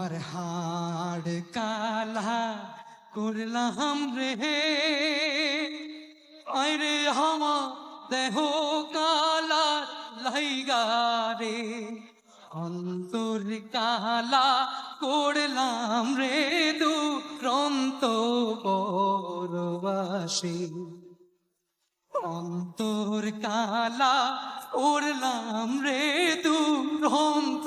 আমার হাড় কালা করলাম রে। আরে হামা দেহ কালা লাইগা রে। অন্তর কালা করলাম রে দুরন্ত পরবাসী। অন্তর কালা উড়লাম রে দুরন্ত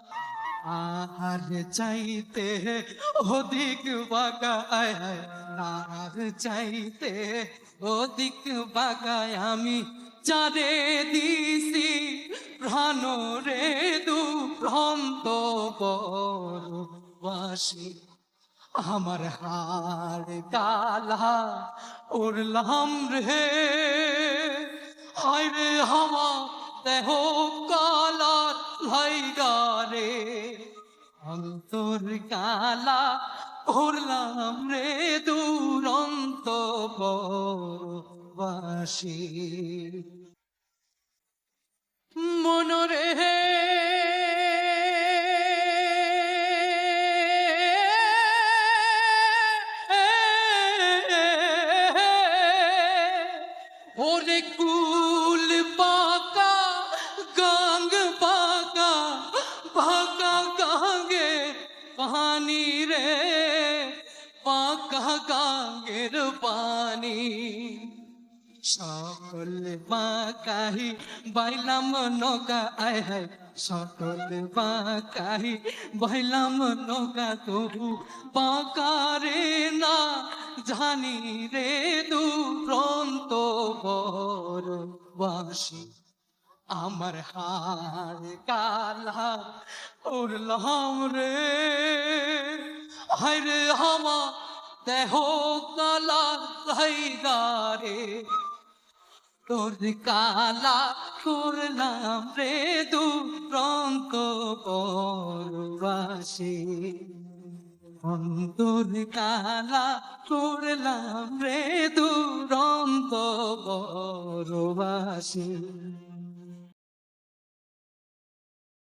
আর চাইতে অধিক বাগায় আর চাইতে অধিক বাগায় আমি চারে দিছি প্রাণ রে দু ভ্রান্ত বরবাসী। আমার হার কালা উড়লাম রে, হায় রে হামা দেহ কালা লাইগা রে। অন্তর কালা উড়লাম রে দুরন্ত বাসী মনরে ওরে কুল পানি রে পাকা গাঙ্গের পানি সকল বাকাহি বাইলাম নৌকা আয় হায় সকল বাকাহি বাইলাম নৌকা তবু বাকারে না জানি রে দুরন্ত বরবাসী আমার হার কালা উড়লাম রে। হায় রে হামা দেহ কালা লাইগা রে। তোর কালা করলাম রে দুরন্ত পরবাসী। অন্তর কালা করলাম রে দুরন্ত পরবাসী।